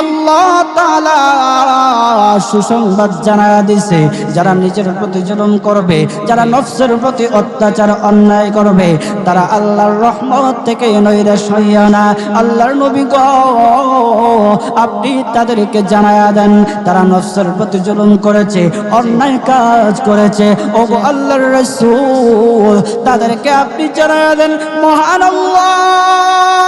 আল্লাহ তাআলা সুসংবাদ জানা দিছে, যারা নিজের প্রতি জুলুম করবে, যারা নফসের প্রতি অত্যাচার, অন্যায় করবে, তারা আল্লাহর রহমত থেকে নৈরাশ হইয়া না। আল্লাহর নবী গো, আপনি তাদেরকে জানায়া দেন, তারা নফসের প্রতি জুলুম করেছে, অন্যায় কাজ করেছে। ও আল্লাহর রাসূল, তাদেরকে আপনি জানায়া দেন, মহান আল্লাহ।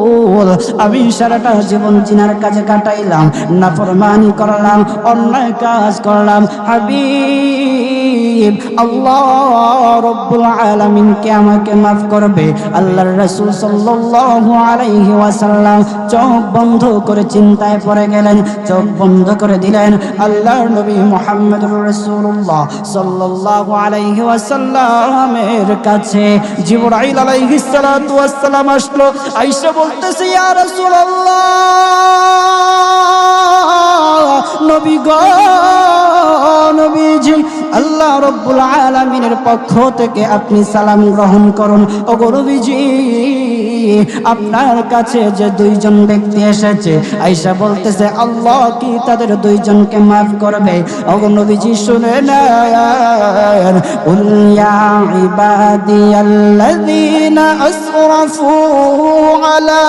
আমি সারাটা জীবন চিনার কাজে কাটাইলাম না ফরমানি করলাম অন্যায় কাজ করলাম। হাবিব আল্লাহ রব্বুল আলামিন কে আমাকে মাফ করবে? আল্লাহর রাসূল সাল্লাল্লাহু আলাইহি ওয়াসাল্লাম চোখ বন্ধ করে চিন্তায় পড়ে গেলেন, চোখ বন্ধ করে দিলেন। আল্লাহর নবী মুহাম্মদুর রাসূলুল্লাহ সাল্লাল্লাহু আলাইহি ওয়াসাল্লামের কাছে জিবরাইল আলাইহিস সালাতু ওয়াসসালাম আসলো। আয়েশা বলতেছে, ইয়া রাসূলুল্লাহ, নবী গো নবীজি, আল্লাহ রব্বুল আলমিনের পক্ষ থেকে আপনি সালাম গ্রহণ করুন। ও গরবিজি আপনার কাছে যে দুইজন ব্যক্তি এসেছে আইসা বলতেছে, আল্লাহ কি তাদের দুইজনকে মাফ করবে? ও নবীজি শুনে নেন উল্যা ইবাদিয়াল্লাযীনা আসরাফু আলা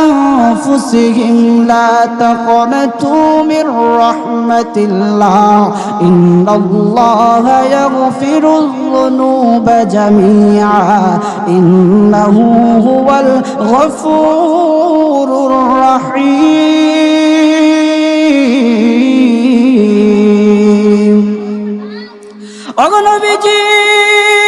আনফুসিহিম লা তাকনাতু মির রাহমাতিল্লাহ। إن الله يغفر الذنوب جميعا إنه هو الغفور الرحيم أغنى بجيب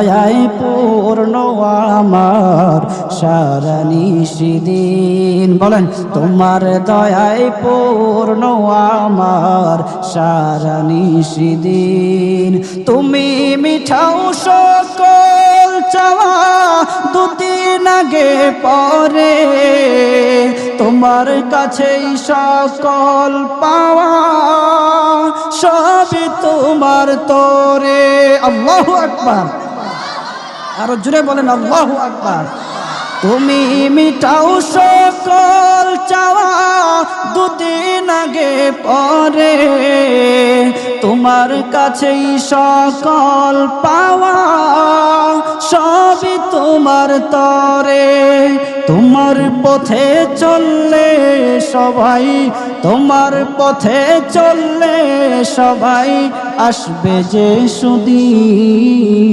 দয়ায় পূর্ণ আমার সারা নিশিদিন বলেন, তোমার দয়ায় পূর্ণ আমার সারা নিশিদিন তুমি মিঠাও সকল চাওয়া দুদিন আগে পরে। তোমার কাছেই সকল পাওয়া, সবই তোমার তোরে। আল্লাহ আকবার। আরও জুড়ে বলেন, আল্লাহ আকবার। তুমি মিটাও সকল চাওয়া দুদিন আগে পরে। তোমার কাছেই সকল পাওয়া সবই তোমার তরে। তোমার পথে চললে সবাই, তোমার পথে চললে সবাই আসবে যে সুদিন।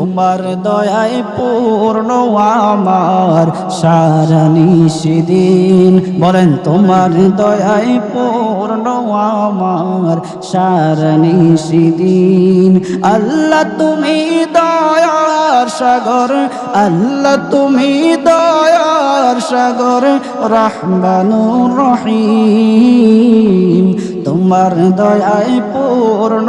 তোমার দয়ায় পূর্ণ আমার সারা নিষিদিন বলেন, তোমার দয়ায় পূর্ণ আমার সারা নিষিদিন আল্লাহ তুমি দয়ার সাগর, আল্লাহ তুমি দয়ার সাগর, রহমানুর রহিম। তোমার দয়ায় পূর্ণ